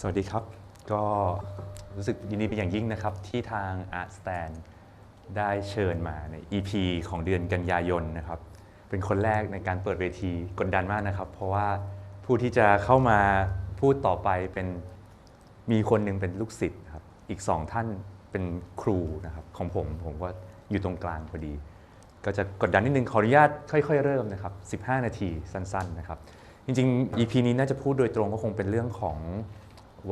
สวัสดีครับ ก็รู้สึกยินดีเป็นอย่างยิ่งนะครับ ที่ทาง Art Stand ได้เชิญมาใน EP ของเดือนกันยายนนะครับ เป็นคนแรกในการเปิดเวทีกดดันมากนะครับ เพราะว่าผู้ที่จะเข้ามาพูดต่อไปเป็นมีคนหนึ่งเป็นลูกศิษย์ครับอีกสองท่านเป็นครูนะครับของผมผมก็อยู่ตรงกลางพอดี ก็จะกดดันนิดนึงขออนุญาตค่อยๆ เริ่มนะครับ 15 นาทีสั้นๆนะครับ จริงๆ EP นี้น่าจะพูดโดยตรงก็คงเป็นเรื่องของ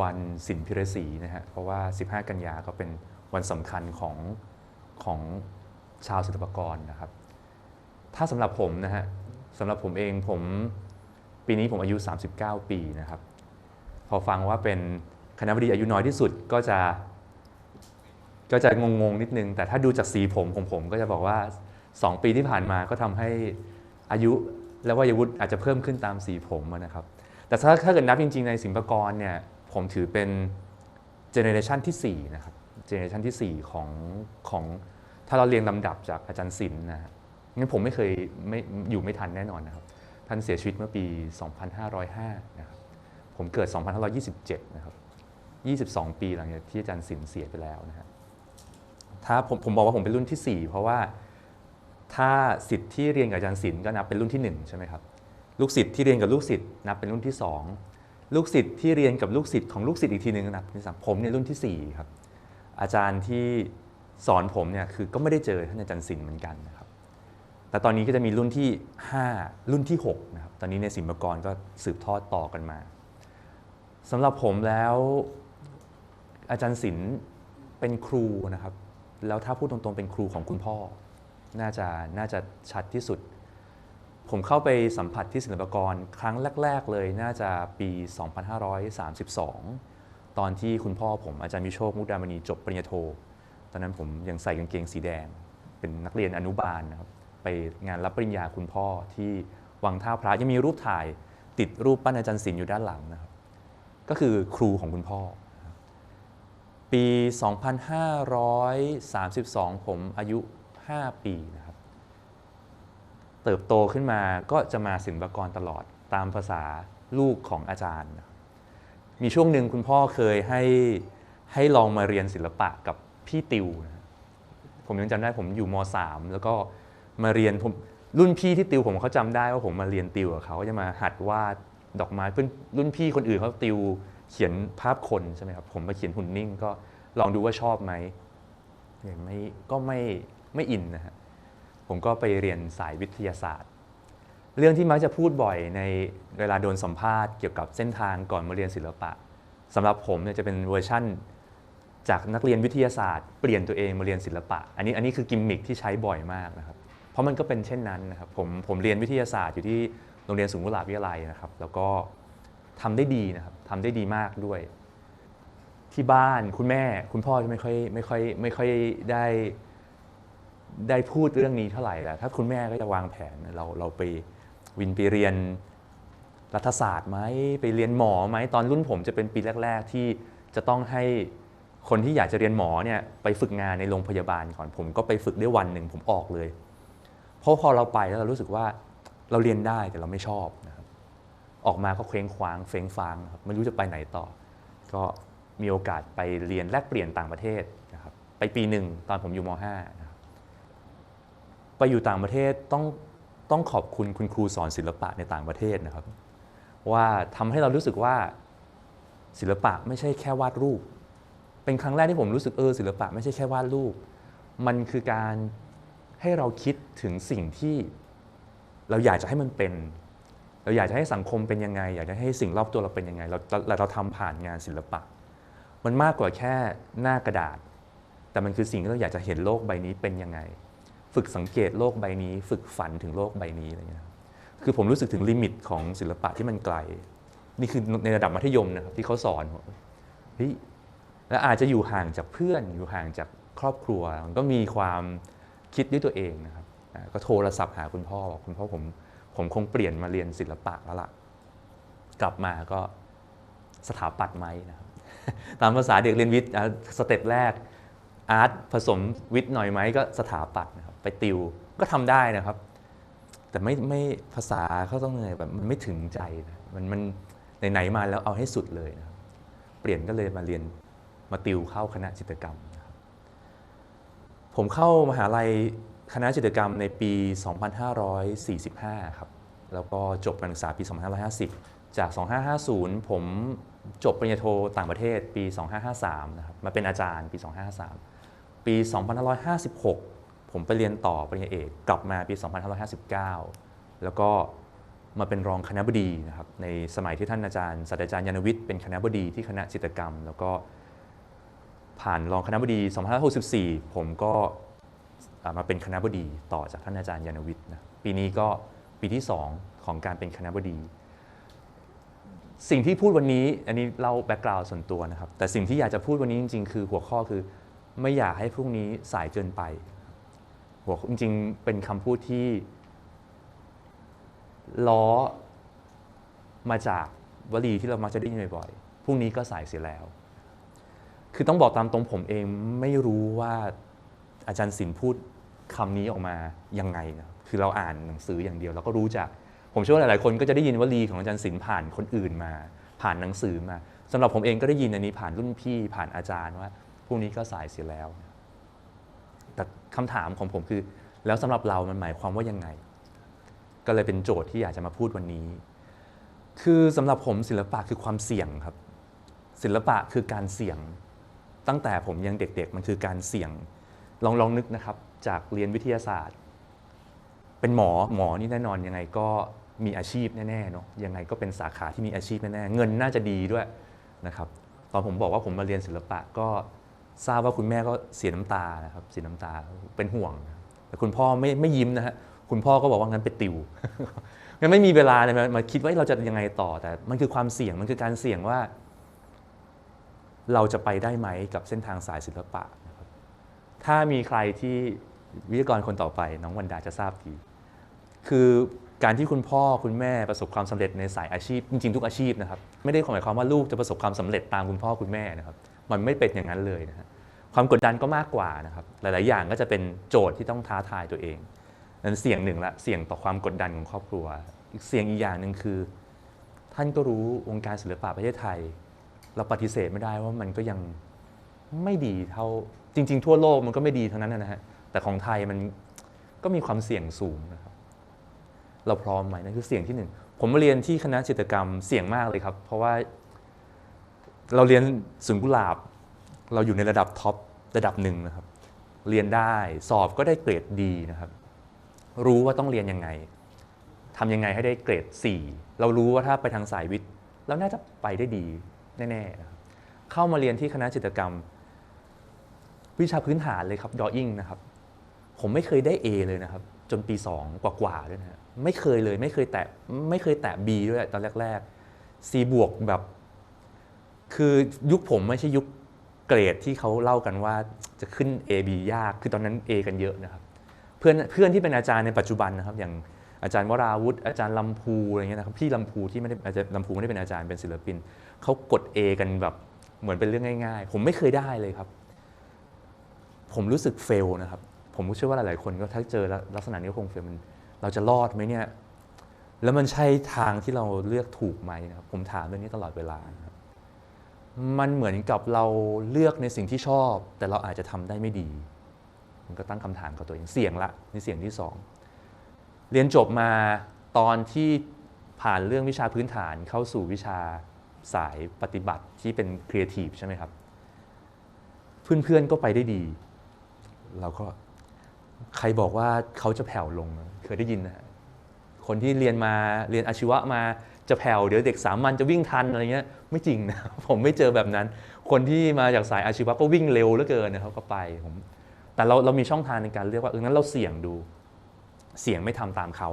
วันสินพิรศีนะฮะเพราะว่า 15 กันยาก็เป็นวันสำคัญของของชาวศิลปกรนะครับ ถ้าสำหรับผมนะฮะสำหรับผมเองผมปีนี้ผมอายุ 39 ปีนะครับ พอฟังว่าเป็นคณะบดีอายุน้อยที่สุดก็จะ ก็จะงงๆนิดนึง แต่ถ้าดูจากสีผมของผมก็จะบอกว่า 2 ปีที่ผ่านมาก็ทำให้อายุและวัยวุฒิอาจจะเพิ่มขึ้นตามสีผมนะครับ แต่ถ้าถ้าเกิดนับจริง ๆ ในสิงคโปร์เนี่ย ผมถือเป็นเจเนอเรชันที่4นะครับเจเนอเรชันที่4ของของถ้าเราเรียงลำดับจากอาจารย์ศิลป์นะฮะงั้นผมไม่เคยไม่อยู่ไม่ทันแน่นอนนะครับ ท่านเสียชีวิตเมื่อปี 2505 นะครับ ผมเกิด 2527 นะครับ 22 ปีหลังจากที่อาจารย์ศิลป์เสียไปแล้วนะฮะถ้าผมผมบอกว่าผมเป็นรุ่นที่ 4 เพราะว่าถ้าสิทธิ์ที่เรียนกับอาจารย์ศิลป์ก็นับเป็นรุ่นที่ 1 ใช่ไหมครับ ลูกศิษย์ที่เรียนกับลูกศิษย์นับเป็นรุ่นที่ 2 ลูกศิษย์ที่เรียนกับลูกศิษย์ของลูกศิษย์อีกทีหนึ่งนับเป็นที่สามผมเนี่ยรุ่นทีสี่ 4 ครับ อาจารย์ที่สอนผมเนี่ยคือก็ไม่ได้เจอท่านอาจารย์ศิลป์เหมือนกันนะครับแต่ตอนนี้ก็จะมีรุ่นที่ 5 รุ่นที่6นะครับตอนนี้ในศิลปกรก็สืบทอดต่อกันมาสำหรับผมแล้วอาจารย์ศิลป์เป็นครูนะครับ แล้วถ้าพูดตรงๆเป็นครูของคุณพ่อ น่าจะน่าจะชัดที่สุด ผมเข้าไปสัมผัสที่ศิลปากรครั้งแรก ๆ เลยน่าจะปี 2532 ตอนที่คุณพ่อผมอาจารย์วิโชคมุกดามณีจบปริญญาโท ตอนนั้นผมยังใส่กางเกงสีแดง เป็นนักเรียนอนุบาลนะครับไปงานรับปริญญาคุณพ่อที่วังท่าพระยังมีรูปถ่ายติดรูปปั้นอาจารย์ศิลป์อยู่ด้านหลังนะครับ ก็คือครูของคุณพ่อ ปี 2532 ผมอายุ 5 ปีนะครับ เติบโตขึ้นมาก็จะมาศิลปกรตลอดตามภาษาลูกของอาจารย์ มีช่วงหนึ่งคุณพ่อเคยให้ให้ลองมาเรียนศิลปะกับพี่ติวนะผมยังจำได้ผมอยู่ม .3 แล้วก็มาเรียนผมรุ่นพี่ที่ติวผมเขาจำได้ว่าผมมาเรียนติวกับเขาจะมาหัดวาดดอกไม้เพื่อนรุ่นพี่คนอื่นเขาติวเขียนภาพคนใช่ไหมครับผมมาเขียนหุ่นนิ่งก็ลองดูว่าชอบไหมไม่ก็ไม่ไม่อินนะฮะ ผมก็ไปเรียนสายวิทยาศาสตร์ เรื่องที่มักจะพูดบ่อยในเวลาโดนสัมภาษณ์เกี่ยวกับเส้นทางก่อนมาเรียนศิลปะสำหรับผมเนี่ยจะเป็นเวอร์ชั่น จากนักเรียนวิทยาศาสตร์ เปลี่ยนตัวเองมาเรียนศิลปะ อันนี้อันนี้คือกิมมิคที่ใช้บ่อยมากนะครับเพราะมันก็เป็นเช่นนั้นนะครับผมผมเรียนวิทยาศาสตร์อยู่ที่โรงเรียนสูงกุหลาบวิทยาลัยนะครับ แล้วก็ทำได้ดีนะครับทำได้ดีมากด้วย ที่บ้านคุณแม่คุณพ่อจะไม่ค่อยไม่ค่อยไม่ค่อยได้ ได้พูดเรื่องนี้เท่าไหร่แหละถ้าคุณแม่ก็จะวางแผนเราเราไปวินไปเรียนรัฐศาสตร์ไหมไปเรียนหมอไหมตอนรุ่นผมจะเป็นปีแรก ๆ ที่จะต้องให้คนที่อยากจะเรียนหมอเนี่ยไปฝึกงานในโรงพยาบาลก่อนผมก็ไปฝึกได้วันหนึ่งผมออกเลย เพราะพอเราไปแล้วเรารู้สึกว่าเราเรียนได้แต่เราไม่ชอบนะครับ ออกมาก็เคว้งคว้างเฟ้งฟางครับไม่รู้จะไปไหนต่อ ก็มีโอกาสไปเรียนแลกเปลี่ยนต่างประเทศนะครับไปปีหนึ่งตอนผมอยู่ม .5 นะ ไปอยู่ต่างประเทศต้องต้องขอบคุณคุณครูสอนศิลปะในต่างประเทศนะครับ ว่าทำให้เรารู้สึกว่าศิลปะไม่ใช่แค่วาดรูป เป็นครั้งแรกที่ผมรู้สึกเออศิลปะไม่ใช่แค่วาดรูป มันคือการให้เราคิดถึงสิ่งที่เราอยากจะให้มันเป็น เราอยากจะให้สังคมเป็นยังไง อยากจะให้สิ่งรอบตัวเราเป็นยังไง เราเราเราทำผ่านงานศิลปะ มันมากกว่าแค่หน้ากระดาษ แต่มันคือสิ่งที่เราอยากจะเห็นโลกใบนี้เป็นยังไง ฝึกสังเกตโลกใบนี้ ฝึกฝันถึงโลกใบนี้อะไรเงี้ยคือผมรู้สึกถึงลิมิตของศิลปะที่มันไกล นี่คือในระดับมัธยมนะครับที่เขาสอนผมเฮ้ยและอาจจะอยู่ห่างจากเพื่อนอยู่ห่างจากครอบครัวมันก็มีความคิดด้วยตัวเองนะครับก็โทรศัพท์หาคุณพ่อบอกคุณพ่อผมผมคงเปลี่ยนมาเรียนศิลปะแล้วล่ะ กลับมาก็สถาปัตย์ไหมนะครับตามภาษาเด็กเรียนวิทย์สเต็ปแรก อาร์ตผสมวิทย์หน่อยไหมก็สถาปัตย์นะครับไปติวก็ทำได้นะครับ แต่ไม่ไม่ภาษาเขาต้องเหนื่อยแบบมันไม่ถึงใจนะมันมันไหนๆมาแล้วเอาให้สุดเลยนะครับปปลี่ยนก็เลยมาเรียนมาติวเข้าคณะจิตกรรมนะครับผมเข้ามหาลัยคณะจิตกรรมในปี 2545 ครับ แล้วก็จบการศึกษาปี 2550 จาก 2550 ผมจบปริญญาโทต่างประเทศปี 2553 นะครับ มาเป็นอาจารย์ปี 2553 ปี 2556 ผมไปเรียนต่อปริญญาเอกกลับมาปี 2559 แล้วก็มาเป็นรองคณะบดีนะครับในสมัยที่ท่านอาจารย์ศาสตราจารย์ยานวิทย์เป็นคณะบดีที่คณะจิตรกรรม แล้วก็ผ่านรองคณะบดี 2564 ผมก็อ่ามาเป็นคณะบดีต่อจากท่านอาจารย์ยานวิทย์นะปีนี้ก็ปีที่ 2 ของการเป็นคณะบดี สิ่งที่พูดวันนี้อันนี้เล่าแบ็กกราวด์ส่วนตัวนะครับ แต่สิ่งที่อยากจะพูดวันนี้จริงๆ คือหัวข้อคือ ไม่อยากให้พรุ่งนี้สายเกินไปหัวจริงๆ เป็นคำพูดที่ล้อมาจากวลีที่เรามักจะได้ยินบ่อยๆ พรุ่งนี้ก็สายเสียแล้ว คือต้องบอกตามตรงผมเองไม่รู้ว่าอาจารย์ศิลป์พูดคำนี้ออกมายังไงนะ คือเราอ่านหนังสืออย่างเดียว เราก็รู้จัก ผมเชื่อว่าหลายๆคนก็จะได้ยินวลีของอาจารย์ศิลป์ผ่านคนอื่นมา ผ่านหนังสือมาสำหรับผมเองก็ได้ยินอันนี้ผ่านรุ่นพี่ผ่านอาจารย์ว่า พรุ่งนี้ก็สายเสียแล้ว แต่คำถามของผมคือ แล้วสำหรับเรามันหมายความว่ายังไง ก็เลยเป็นโจทย์ที่อยากจะมาพูดวันนี้ คือสำหรับผมศิลปะคือความเสี่ยงครับ ศิลปะคือการเสี่ยง ตั้งแต่ผมยังเด็กๆ มันคือการเสี่ยง ลองลองนึกนะครับ จากเรียนวิทยาศาสตร์ เป็นหมอหมอนี่แน่นอนยังไงก็มีอาชีพแน่ๆเนาะยังไงก็เป็นสาขาที่มีอาชีพแน่ๆเงินน่าจะดีด้วยนะครับ ตอนผมบอกว่าผมมาเรียนศิลปะก็ ทราบว่าคุณแม่ก็เสียน้ำตานะครับเสียน้ำตาเป็นห่วง แต่คุณพ่อไม่ไม่ยิ้มนะฮะคุณพ่อก็บอกว่างั้นไปติวมันไม่มีเวลาเลยมามาคิดว่าเราจะยังไงต่อแต่ มันคือความเสี่ยงมันคือการเสี่ยงว่า เราจะไปได้ไหมกับเส้นทางสายศิลปะนะครับถ้ามีใครที่วิทยากรคนต่อไป น้องวันดาจะทราบดีคือการที่คุณพ่อคุณแม่ประสบความสำเร็จในสายอาชีพ จริงๆทุกอาชีพนะครับ ไม่ได้หมายความว่าลูกจะประสบความสำเร็จตามคุณพ่อคุณแม่นะครับ มันไม่เป็นอย่างนั้นเลยนะฮะความกดดันก็มากกว่านะครับ หลาย ๆ อย่างก็จะเป็นโจทย์ที่ต้องท้าทายตัวเองนั้นเสี่ยงหนึ่งละเสี่ยงต่อความกดดันของครอบครัว อีกเสี่ยงอีกอย่างหนึ่งคือ ท่านก็รู้วงการศิลปะประเทศไทย เราปฏิเสธไม่ได้ว่ามันก็ยังไม่ดีเท่าจริง ๆ ทั่วโลกมันก็ไม่ดีเท่านั้นนะฮะแต่ของไทยมันก็มีความเสี่ยงสูงนะครับ เราพร้อมไหมนั่นคือเสี่ยงที่หนึ่งผมมาเรียนที่คณะจิตกรรมเสี่ยงมากเลยครับ เพราะว่า เราเรียนศูนกุหลาบ เราอยู่ในระดับท็อประดับหนึ่งนะครับ เรียนได้สอบก็ได้เกรดดีนะครับ รู้ว่าต้องเรียนยังไงทำยังไงให้ได้เกรด 4 เรารู้ว่าถ้าไปทางสายวิทย์เราน่าจะไปได้ดีแน่ๆนะครับเข้ามาเรียนที่คณะจิตรกรรม วิชาพื้นฐานเลยครับดออิ่งนะครับ ผมไม่เคยได้ A เลยนะครับ จนปี 2 กว่าๆด้วยนะฮะไม่เคยเลยไม่เคยแตะไม่เคยแตะ B ด้วยตอนแรกๆ C บวกแบบ คือยุคผมไม่ใช่ยุคเกรดที่เขาเล่ากันว่าจะขึ้น A B ยาก คือตอนนั้น A กันเยอะนะครับ เพื่อนเพื่อนที่เป็นอาจารย์ในปัจจุบันนะครับ อย่างอาจารย์วราวุฒิอาจารย์ลำพูอะไรเงี้ยนะครับพี่ลำพูที่ไม่ได้อาจารย์ลำพูไม่ได้เป็นอาจารย์เป็นศิลปินเขากด A กันแบบเหมือนเป็นเรื่องง่าย ๆ ผมไม่เคยได้เลยครับ ผมรู้สึกเฟลนะครับ ผมเชื่อว่าหลายๆคนก็ถ้าเจอลักษณะนี้คงเฟลมันเราจะรอดไหมเนี่ยแล้วมันใช่ทางที่เราเลือกถูกไหมนะครับผมถามเรื่องนี้ตลอดเวลานะครับ มันเหมือนกับเราเลือกในสิ่งที่ชอบ แต่เราอาจจะทำได้ไม่ดี มันก็ตั้งคำถามกับตัวเองเสี่ยงละนี่เสี่ยงที่สองเรียนจบมาตอนที่ผ่านเรื่องวิชาพื้นฐานเข้าสู่วิชาสายปฏิบัติที่เป็นครีเอทีฟใช่ไหมครับ เพื่อนๆก็ไปได้ดี เราก็ใครบอกว่าเขาจะแผ่วลงเคยได้ยินนะฮะคนที่เรียนมาเรียนอาชีวะมา จะแผ่วเดี๋ยวเด็กสามัญจะวิ่งทันอะไรเงี้ยไม่จริงนะผมไม่เจอแบบนั้น คนที่มาจากสายอาชีวะก็วิ่งเร็วเหลือเกินนะครับก็ไปผมแต่เราเรามีช่องทางในการเรียกว่าเอองั้นเราเสี่ยงดู เสี่ยงไม่ทำตามเขา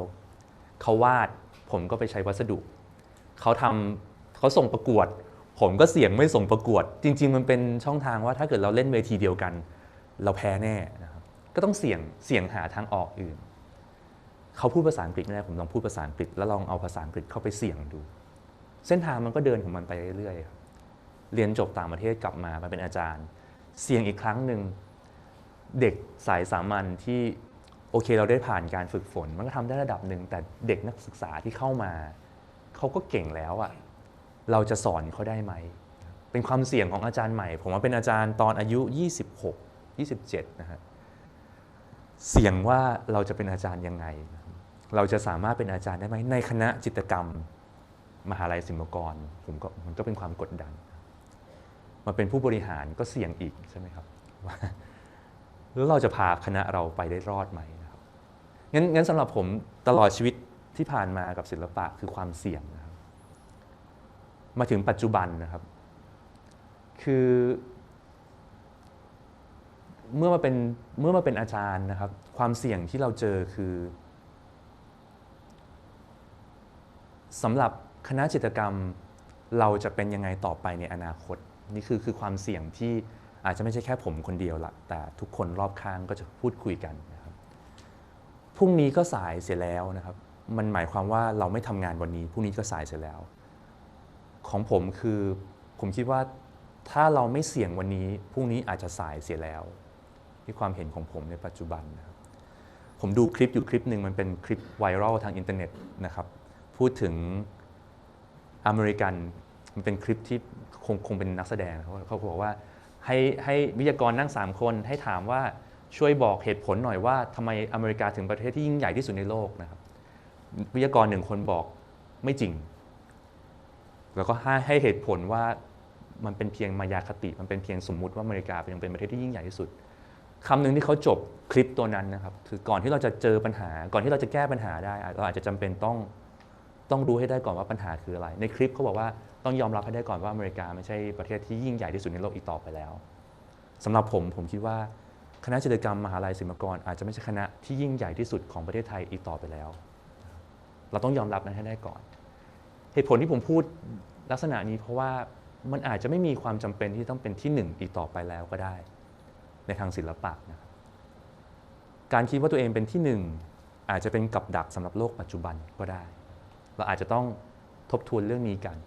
เขาวาดผมก็ไปใช้วัสดุเขาทำเขาส่งประกวด ผมก็เสี่ยงไม่ส่งประกวด จริง ๆ มันเป็นช่องทางว่าถ้าเกิดเราเล่นเวทีเดียวกัน เราแพ้แน่นะครับก็ต้องเสี่ยงเสี่ยงหาทางออกอื่น เขาพูดภาษาอังกฤษไม่ได้ผมลองพูดภาษาอังกฤษแล้วลองเอาภาษาอังกฤษเข้าไปเสี่ยงดู เส้นทางมันก็เดินของมันไปเรื่อยๆครับเรียนจบต่างประเทศกลับมามาเป็นอาจารย์ เสี่ยงอีกครั้งหนึ่งเด็กสายสามัญที่โอเคเราได้ผ่านการฝึกฝน มันก็ทำได้ระดับหนึ่งแต่เด็กนักศึกษาที่เข้ามาเขาก็เก่งแล้วอะเราจะสอนเขาได้ไหม เป็นความเสี่ยงของอาจารย์ใหม่ ผมว่าเป็นอาจารย์ตอนอายุ 26 27นะฮะเสี่ยงว่าเราจะเป็นอาจารย์ยังไง เราจะสามารถเป็นอาจารย์ได้ไหมในคณะจิตกรรม มหาลัยศิลปากรผมก็มันก็เป็นความกดดัน มาเป็นผู้บริหารก็เสี่ยงอีกใช่ไหมครับว่าแล้วเราจะพาคณะเราไปได้รอดไหมนะครับงั้นงั้นสำหรับผมตลอดชีวิตที่ผ่านมากับศิลปะคือความเสี่ยงนะครับมาถึงปัจจุบันนะครับ คือ เมื่อมาเป็นเมื่อมาเป็นอาจารย์นะครับ ความเสี่ยงที่เราเจอคือ สำหรับคณะจิตกรรมเราจะเป็นยังไงต่อไปในอนาคต นี่คือคือความเสี่ยงที่อาจจะไม่ใช่แค่ผมคนเดียวละแต่ทุกคนรอบข้างก็จะพูดคุยกันนะครับพรุ่งนี้ก็สายเสียแล้วนะครับ มันหมายความว่าเราไม่ทำงานวันนี้พรุ่งนี้ก็สายเสียแล้ว ของผมคือผมคิดว่าถ้าเราไม่เสี่ยงวันนี้พรุ่งนี้อาจจะสายเสียแล้วนี่ความเห็นของผมในปัจจุบันนะครับผมดูคลิปอยู่คลิปหนึ่งมันเป็นคลิปไวรัลทางอินเทอร์เน็ตนะครับ พูดถึงอเมริกันมันเป็นคลิปที่คงคงเป็นนักแสดงเขาเขาบอกว่าให้ให้วิทยากรนั่ง 3 คนให้ถามว่าช่วยบอกเหตุผลหน่อยว่าทำไมอเมริกาถึงประเทศที่ยิ่งใหญ่ที่สุดในโลกนะครับ วิทยากรหนึ่งคนบอกไม่จริง แล้วก็ให้ให้เหตุผลว่ามันเป็นเพียงมายาคติ มันเป็นเพียงสมมุติว่าอเมริกายังเป็นประเทศที่ยิ่งใหญ่ที่สุดคำหนึ่งที่เขาจบคลิปตัวนั้นนะครับคือก่อนที่เราจะเจอปัญหา ก่อนที่เราจะแก้ปัญหาได้ เราอาจจะจำเป็นต้อง ต้องรู้ให้ได้ก่อนว่าปัญหาคืออะไร ในคลิปเขาบอกว่าต้องยอมรับให้ได้ก่อนว่าอเมริกาไม่ใช่ประเทศที่ยิ่งใหญ่ที่สุดในโลกอีกต่อไปแล้วสำหรับผมผมคิดว่าคณะจิตรกรรมมหาลัยศิลปากรอาจจะไม่ใช่คณะที่ยิ่งใหญ่ที่สุดของประเทศไทยอีกต่อไปแล้ว เราต้องยอมรับนั้นให้ได้ก่อน เหตุผลที่ผมพูดลักษณะนี้เพราะว่ามันอาจจะไม่มีความจำเป็นที่ต้องเป็นที่หนึ่งอีกต่อไปแล้วก็ได้ ในทางศิลปะนะครับการคิดว่าตัวเองเป็นที่หนึ่งอาจจะเป็นกับดักสำหรับโลกปัจจุบันก็ได้ เราอาจจะต้องทบทวนเรื่องนี้กัน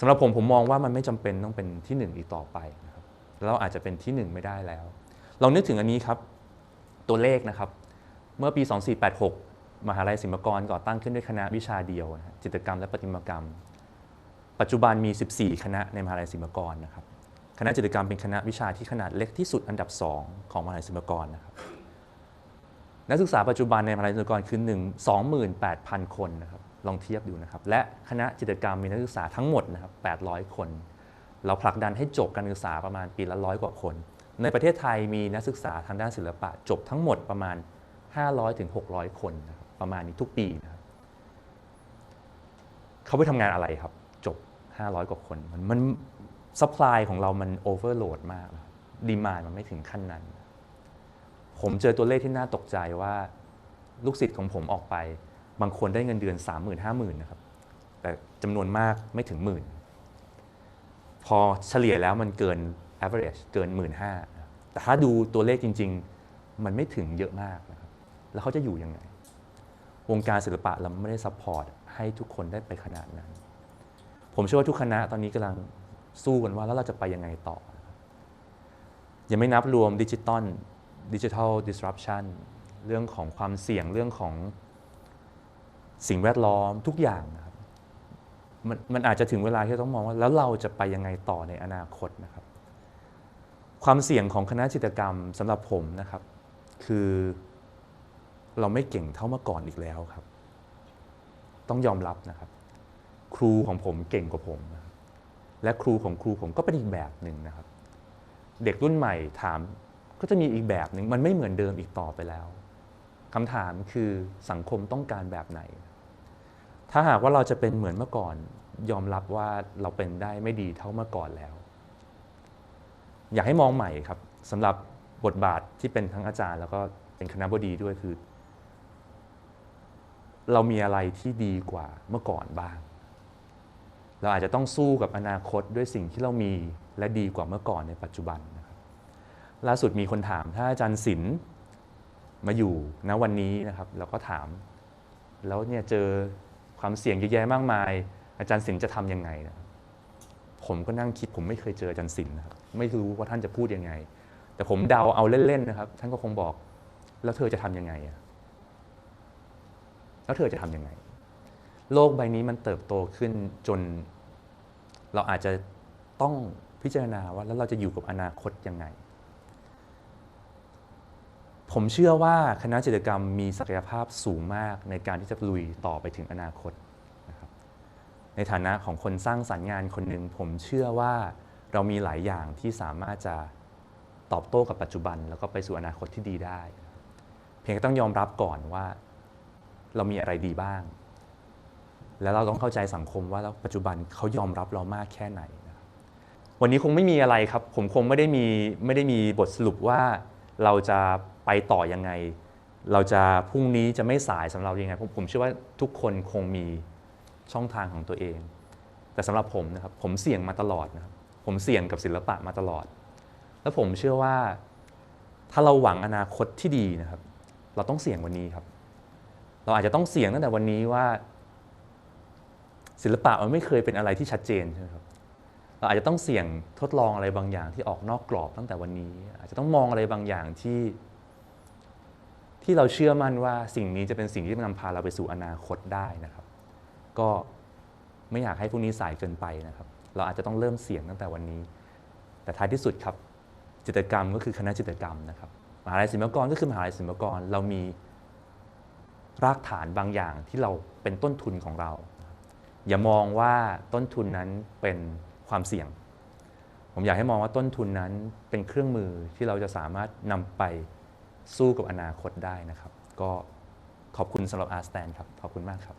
สำหรับผมผมมองว่ามันไม่จำเป็นต้องเป็นที่หนึ่งอีกต่อไปนะครับเราอาจจะเป็นที่หนึ่งไม่ได้แล้วเรานึกถึงอันนี้ครับ ตัวเลขนะครับ เมื่อปี 2486 มหาลัยศิลปากรก่อตั้งขึ้นด้วยคณะวิชาเดียวนะจิตรกรรมและประติมากรรม ปัจจุบันมี 14 คณะในมหาลัยศิลปากรนะครับคณะจิตรกรรมเป็นคณะวิชาที่ขนาดเล็กที่สุดอันดับ 2 ของมหาลัยศิลปากรนะครับ นักศึกษาปัจจุบันในมหาลัยศิลปากรคือ1 28,000 คนนะครับลองเทียบดูนะครับ และคณะจิตรกรรมมีนักศึกษาทั้งหมดนะครับ800 คน เราผลักดันให้จบการศึกษาประมาณปีละร้อยกว่าคน ในประเทศไทยมีนักศึกษาทางด้านศิลปะจบทั้งหมดประมาณ 500ถึง600 คนนะครับประมาณนี้ทุกปีนะครับเขาไปทำงานอะไรครับ จบ 500 กว่าคน มันมันซัพพลายของเรามันโอเวอร์โหลดมากดีมานมันไม่ถึงขั้นนั้น ผมเจอตัวเลขที่น่าตกใจว่าลูกศิษย์ของผมออกไป บางคนได้เงินเดือน 3 0 0 0 0 5 0,000นะครับ แต่จำนวนมากไม่ถึงหมื่น พอเฉลี่ยแล้วมันเกิน average เกิน 1 5ื่นแต่ถ้าดูตัวเลขจริง ๆ มันไม่ถึงเยอะมากนะครับแล้วเขาจะอยู่ยังไง วงการศิลปะเราไม่ได้ซัพพอร์ตให้ทุกคนได้ไปขนาดนั้น ผมเชื่อว่าทุกคณะตอนนี้กำลังสู้กันว่าแล้วเราจะไปยังไงต่อ ยังไม่นับรวมดิจิตอล ดิจิทัล disruption เรื่องของความเสี่ยงเรื่องของสิ่งแวดล้อมทุกอย่างนะครับมันมันอาจจะถึงเวลาที่ต้องมองว่า แล้วเราจะไปยังไงต่อในอนาคตนะครับ ความเสี่ยงของคณะจิตกรรมสำหรับผมนะครับ คือเราไม่เก่งเท่าเมื่อก่อนอีกแล้วครับ ต้องยอมรับนะครับ ครูของผมเก่งกว่าผมและครูของครูผมก็เป็นอีกแบบหนึ่งนะครับ เด็กรุ่นใหม่ถาม ก็จะมีอีกแบบหนึ่งมันไม่เหมือนเดิมอีกต่อไปแล้วคำถามคือสังคมต้องการแบบไหน ถ้าหากว่าเราจะเป็นเหมือนเมื่อก่อน ยอมรับว่าเราเป็นได้ไม่ดีเท่าเมื่อก่อนแล้ว อยากให้มองใหม่ครับสำหรับบทบาทที่เป็นทั้งอาจารย์ แล้วก็เป็นคณะบดีด้วยคือ เรามีอะไรที่ดีกว่าเมื่อก่อนบ้าง เราอาจจะต้องสู้กับอนาคตด้วยสิ่งที่เรามีและดีกว่าเมื่อก่อนในปัจจุบันนะ ล่าสุดมีคนถามถ้าอาจารย์ศิลป์มาอยู่ณวันนี้นะครับแล้วก็ถาม แล้วเนี่ยเจอความเสี่ยงเยอะแยะมากมาย อาจารย์ศิลป์จะทำยังไงนะผมก็นั่งคิดผมไม่เคยเจออาจารย์ศิลป์นะครับไม่รู้ว่าท่านจะพูดยังไง แต่ผมเดาเอาเล่นๆนะครับ ท่านก็คงบอก แล้วเธอจะทำยังไงอะแล้วเธอจะทำยังไง โลกใบนี้มันเติบโตขึ้นจน เราอาจจะต้องพิจารณาว่าแล้วเราจะอยู่กับอนาคตยังไง ผมเชื่อว่าคณะจิตรกรรมมีศักยภาพสูงมากในการที่จะลุยต่อไปถึงอนาคตนะครับในฐานะของคนสร้างสรรค์งานคนหนึ่งผมเชื่อว่าเรามีหลายอย่างที่สามารถจะตอบโต้กับปัจจุบัน แล้วก็ไปสู่อนาคตที่ดีได้ เพียงแต่ต้องยอมรับก่อนว่าเรามีอะไรดีบ้าง แล้วเราต้องเข้าใจสังคมว่าแล้วปัจจุบันเขายอมรับเรามากแค่ไหน วันนี้คงไม่มีอะไรครับ ผมคงไม่ได้มีไม่ได้มีบทสรุปว่าเราจะ ไปต่อยังไง เราจะพรุ่งนี้จะไม่สายสำหรับยังไงผมผมเชื่อว่าทุกคนคงมีช่องทางของตัวเอง แต่สำหรับผมนะครับผมเสี่ยงมาตลอดนะครับผมเสี่ยงกับศิลปะมาตลอด แล้วผมเชื่อว่าถ้าเราหวังอนาคตที่ดีนะครับ เราต้องเสี่ยงวันนี้ครับ เราอาจจะต้องเสี่ยงตั้งแต่วันนี้ว่า ศิลปะมันไม่เคยเป็นอะไรที่ชัดเจนใช่ไหมครับเราอาจจะต้องเสี่ยงทดลองอะไรบางอย่างที่ออกนอกกรอบตั้งแต่วันนี้ อาจจะต้องมองอะไรบางอย่างที่ ที่เราเชื่อมั่นว่าสิ่งนี้จะเป็นสิ่งที่นำพาเราไปสู่อนาคตได้นะครับ ก็ไม่อยากให้พวกนี้สายเกินไปนะครับ เราอาจจะต้องเริ่มเสี่ยงตั้งแต่วันนี้ แต่ท้ายที่สุดครับจิตรกรรมก็คือคณะจิตรกรรมนะครับมหาลัยศิลปากรก็คือมหาลัยศิลปากรเรามีรากฐานบางอย่างที่เราเป็นต้นทุนของเรา อย่ามองว่าต้นทุนนั้นเป็นความเสี่ยง ผมอยากให้มองว่าต้นทุนนั้นเป็นเครื่องมือที่เราจะสามารถนำไป สู้กับอนาคตได้นะครับ ก็ขอบคุณสำหรับอาร์สแตนครับ ขอบคุณมากครับ